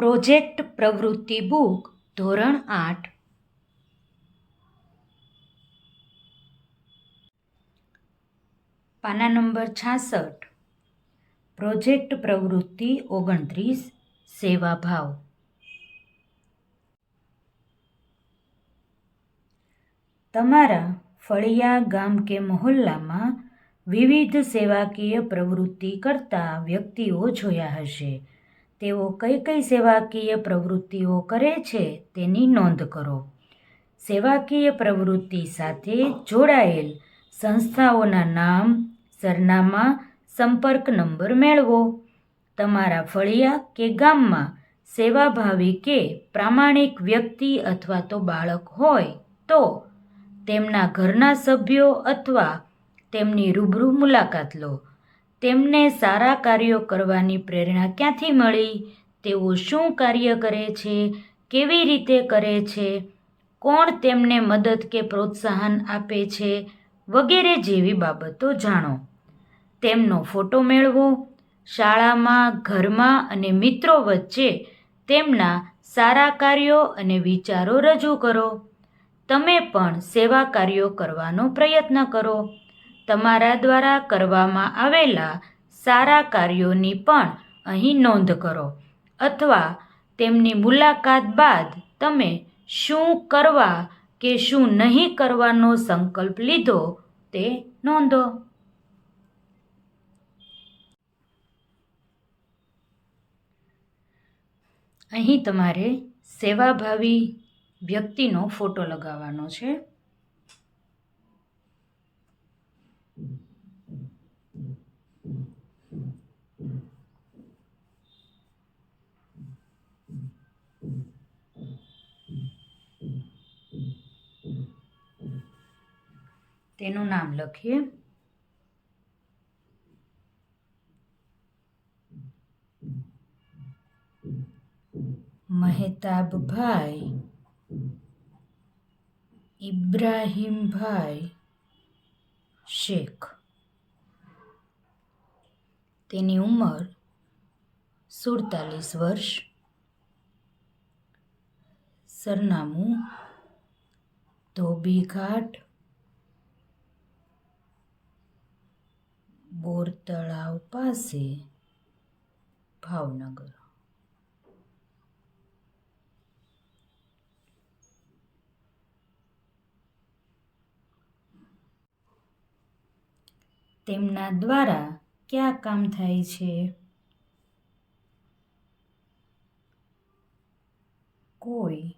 Project પ્રવૃત્તિ book, ધોરણ આઠ. પાના નંબર છાસઠ. પ્રોજેક્ટ પ્રવૃત્તિ ઓગણત્રીસ સેવાભાવ તમારા ફળિયા ગામ કે મહોલ્લામાં વિવિધ સેવાકીય પ્રવૃત્તિ કરતા વ્યક્તિઓ જોયા હશે. તેઓ કઈ કઈ સેવાકીય પ્રવૃત્તિઓ કરે છે તેની નોંધ કરો. સેવાકીય પ્રવૃત્તિ સાથે જોડાયેલ સંસ્થાઓના નામ, સરનામા, સંપર્ક નંબર મેળવો. તમારા ફળિયા કે ગામમાં સેવાભાવી કે પ્રામાણિક વ્યક્તિ અથવા તો બાળક હોય તો તેમના ઘરના સભ્યો અથવા તેમની રૂબરૂ મુલાકાત લો. તેમને સારા કાર્યો કરવાની પ્રેરણા ક્યાંથી મળી? તેઓ શું કાર્ય કરે છે? કેવી રીતે કરે છે? કોણ તેમને મદદ કે પ્રોત્સાહન આપે છે? વગેરે જેવી બાબતો જાણો. તેમનો ફોટો મેળવો. શાળામાં, ઘરમાં અને મિત્રો વચ્ચે તેમના સારા કાર્યો અને વિચારો રજૂ કરો. તમે પણ સેવા કાર્યો કરવાનો પ્રયત્ન કરો. તમારા દ્વારા કરવામાં આવેલા સારા કાર્યોની પણ અહીં નોંધ કરો. અથવા તેમની મુલાકાત બાદ તમે શું કરવા કે શું નહીં કરવાનો સંકલ્પ લીધો તે નોંધો. અહીં તમારે સેવાભાવી વ્યક્તિનો ફોટો લગાવવાનો છે. તેનું નામ લખીએ. મહેતાબભાઈ ઇબ્રાહીમભાઈ શેખ. તેની ઉંમર સુડતાલીસ વર્ષ. સરનામું ધોબીઘાટ બોર તળાવ પાસે ભાવનગર. તેમના દ્વારા ક્યાં કામ થાય છે? કોઈ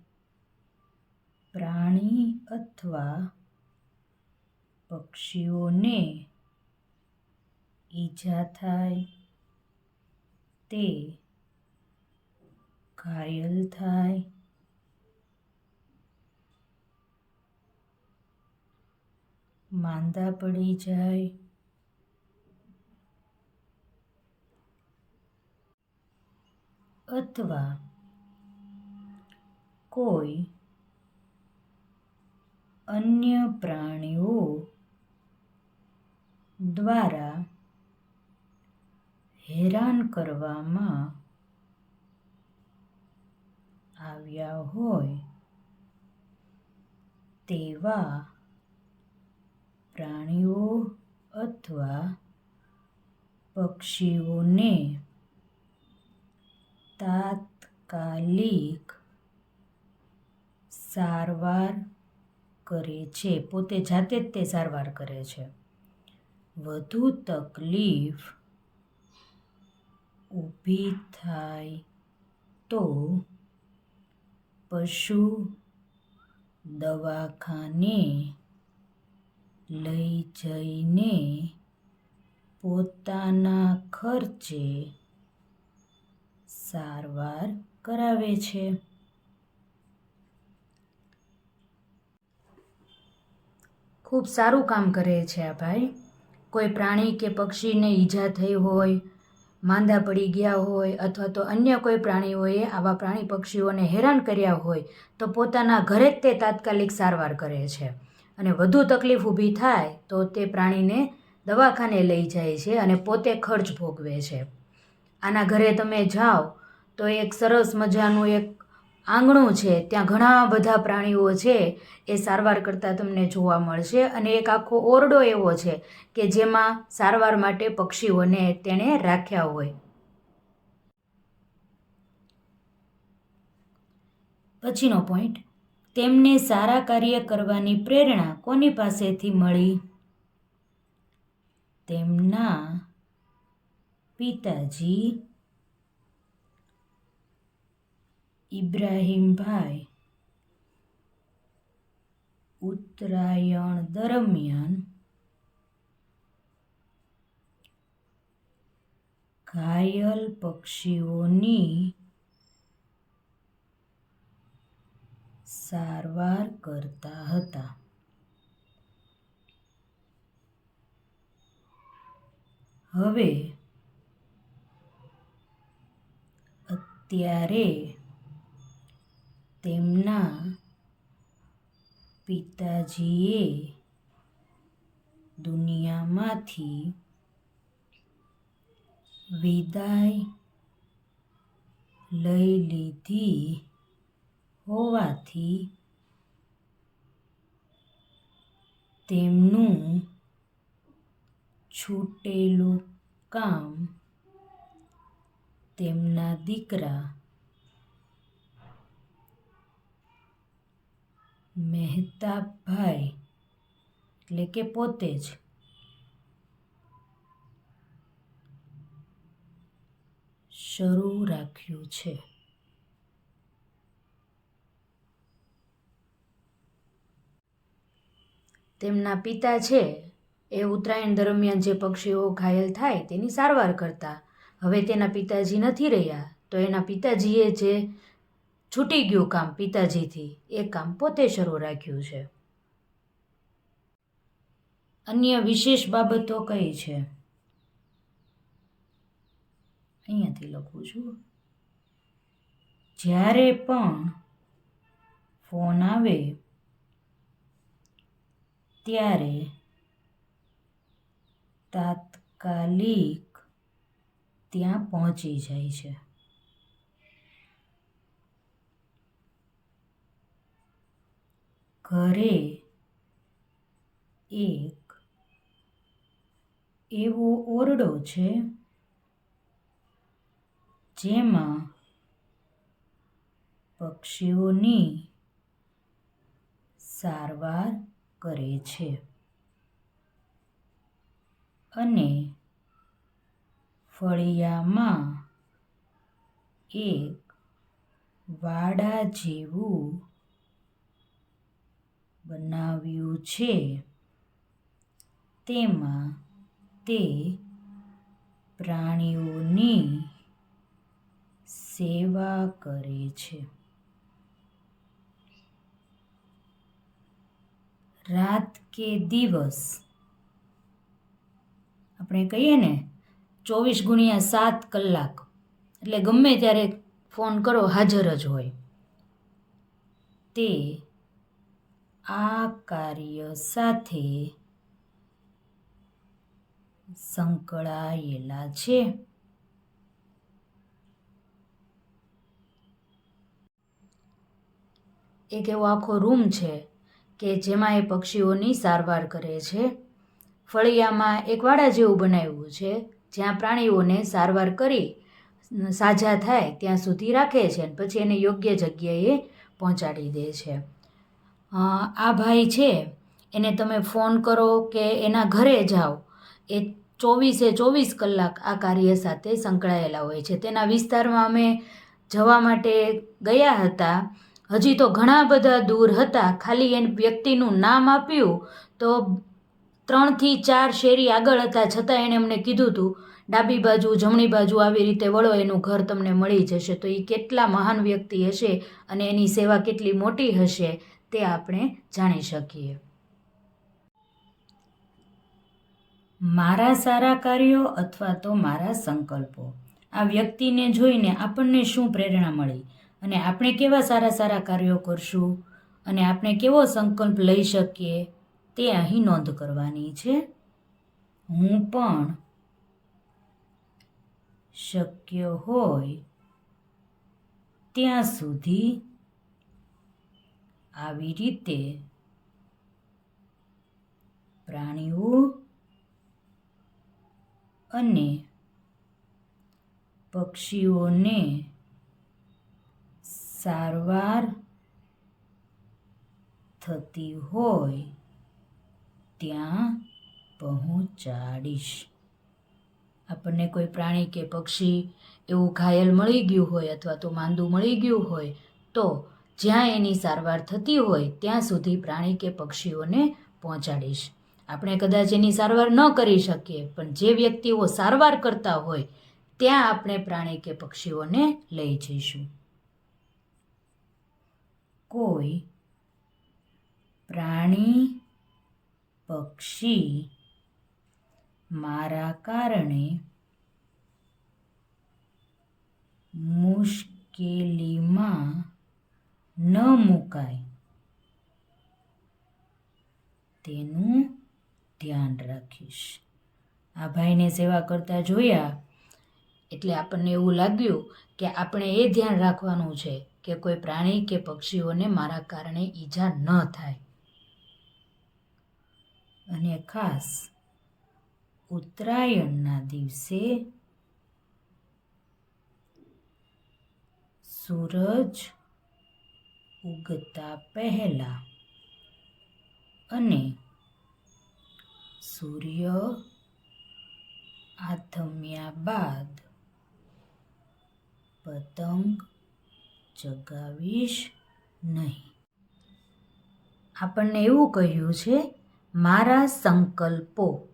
પ્રાણી અથવા પક્ષીઓને ઈજા થાય તે ઘાયલ થાય. માંદા પડી જાય. અથવા કોઈ અન્ય પ્રાણીઓ દ્વારા હેરાન કરવામાં આવ્યા હોય તેવા પ્રાણીઓ અથવા પક્ષીઓને તાત્કાલિક સારવાર કરે છે. પોતે જાતે જ તે સારવાર કરે છે. વધુ તકલીફ ઊભી થાય તો પશુ દવાખાને લઈ જઈને પોતાના ખર્ચે સારવાર કરાવે છે. ખૂબ સારું કામ કરે છે આ ભાઈ. કોઈ પ્રાણી કે પક્ષીને ઈજા થઈ હોય માંદા પડી ગયા હોય અથવા તો અન્ય કોઈ પ્રાણીઓએ આવા પ્રાણી પક્ષીઓને હેરાન કર્યા હોય, તો પોતાના ઘરે જ તે તાત્કાલિક સારવાર કરે છે. અને વધુ તકલીફ ઊભી થાય, તો તે પ્રાણીને દવાખાને લઈ જાય છે અને પોતે ખર્ચ ભોગવે છે. આના ઘરે તમે જાઓ, તો એક સરસ મજાનું એક આંગણું છે. ત્યાં ઘણા બધા પ્રાણીઓ છે. એ સારવાર કરતા તમને જોવા મળશે અને એક આખો ઓરડો એવો છે કે જેમાં સારવાર માટે પક્ષીઓને તેણે રાખ્યા હોય. પછીનો પોઈન્ટ. તેમને સારા કાર્ય કરવાની પ્રેરણા કોની પાસેથી મળી? તેમના પિતાજી ઇબ્રાહીમભાઈ ઉત્તરાયણ દરમિયાન ઘાયલ પક્ષીઓની સારવાર કરતા હતા. હવે અત્યારે તેમના પિતાજીએ દુનિયામાંથી વિદાય લઈ લીધી હોવાથી તેમનું છૂટેલું કામ તેમના દીકરા મહેતાબભાઈ એટલે કે પોતે જ. શરૂ રાખ્યું છે. તેમના પિતા છે એ ઉત્તરાયણ દરમિયાન જે પક્ષીઓ ઘાયલ થાય તેની સારવાર કરતા. હવે તેના પિતાજી નથી રહ્યા, તો એના પિતાજીએ જે છૂટી ગયું કામ પિતાજીથી. એ કામ પોતે શરૂ રાખ્યું છે. અન્ય વિશેષ બાબતો કઈ છે? અહીંયાથી લખું છું. જ્યારે પણ ફોન આવે, ત્યારે તાત્કાલિક ત્યાં પહોંચી જાય છે. ઘરે એક એવો ઓરડો છે જેમાં પક્ષીઓની સારવાર કરે છે અને ફળિયામાં એક વાડા જેવું બનાવ્યું છે. તેમાં તે પ્રાણીઓની સેવા કરે છે. રાત કે દિવસ? આપણે કહીએ ને, ચોવીસ ગુણ્યા સાત કલાક. એટલે ગમે ત્યારે ફોન કરો, હાજર જ હોય. તે આ કાર્ય સાથે સંકળાયેલા છે. એક એવો આખો રૂમ છે કે જેમાં એ પક્ષીઓની સારવાર કરે છે. ફળિયામાં એક વાડા જેવું બનાવ્યું છે, જ્યાં પ્રાણીઓને સારવાર કરી સાજા થાય ત્યાં સુધી રાખે છે પછી એને યોગ્ય જગ્યાએ પહોંચાડી દે છે. આ ભાઈ છે, એને તમે ફોન કરો કે એના ઘરે જાઓ. એ ચોવીસે ચોવીસ કલાક આ કાર્ય સાથે સંકળાયેલા હોય છે. તેના વિસ્તારમાં અમે જવા માટે ગયા હતા. હજી તો ઘણા બધા દૂર હતા. ખાલી એ વ્યક્તિનું નામ આપ્યું તો ત્રણથી ચાર શેરી આગળ હતા. છતાં એણે અમને કીધું હતું ડાબી બાજુ, જમણી બાજુ આવી રીતે વળો, એનું ઘર તમને મળી જશે. તો એ કેટલા મહાન વ્યક્તિ હશે અને એની સેવા કેટલી મોટી હશે. તે આપણે જાણી શકીએ. મારા સારા કાર્યો અથવા તો મારા સંકલ્પો. આ વ્યક્તિને જોઈને આપણને શું પ્રેરણા મળી? અને આપણે કેવા સારા સારા કાર્યો કરશું? અને આપણે કેવો સંકલ્પ લઈ શકીએ? તે અહીં નોંધ કરવાની છે. હું પણ શક્ય હોય ત્યાં સુધી આવી રીતે પ્રાણીઓ અને પક્ષીઓને સારવાર થતી હોય ત્યાં પહોંચાડીશ. આપણને કોઈ પ્રાણી કે પક્ષી એવું ઘાયલ મળી ગયું હોય અથવા તો માંદું મળી ગયું હોય તો જ્યાં એની સારવાર થતી હોય, ત્યાં સુધી પ્રાણી કે પક્ષીઓને પહોંચાડીશ. આપણે કદાચ એની સારવાર ન કરી શકીએ, પણ જે વ્યક્તિઓ સારવાર કરતા હોય, ત્યાં આપણે પ્રાણી કે પક્ષીઓને લઈ જઈશું. કોઈ પ્રાણી, પક્ષી મારા કારણે મુશ્કેલીમાં ન મુકાય. તેનું ધ્યાન રાખીશ. આ ભાઈને સેવા કરતા જોયા એટલે આપણને એવું લાગ્યું કે આપણે એ ધ્યાન રાખવાનું છે કે કોઈ પ્રાણી કે પક્ષીઓને મારા કારણે ઈજા ન થાય. અને ખાસ ઉત્તરાયણના દિવસે સૂરજ ઉગતા પહેલાં અને સૂર્ય આથમ્યા બાદ પતંગ ચગાવીશ નહીં. આપણને એવું કહ્યું છે, મારા સંકલ્પો.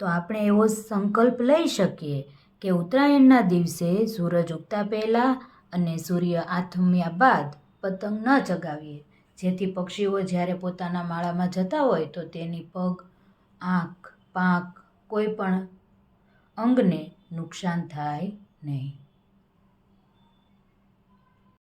તો આપણે એવો સંકલ્પ લઈ શકીએ કે ઉત્તરાયણના દિવસે સૂરજ ઉગતા પહેલાં અને સૂર્ય આથમ્યા બાદ પતંગ ન ચગાવીએ. જેથી પક્ષીઓ જ્યારે પોતાના માળામાં જતા હોય તો તેની પગ, આંખ, પાંખ કોઈ પણ અંગને નુકસાન થાય નહીં.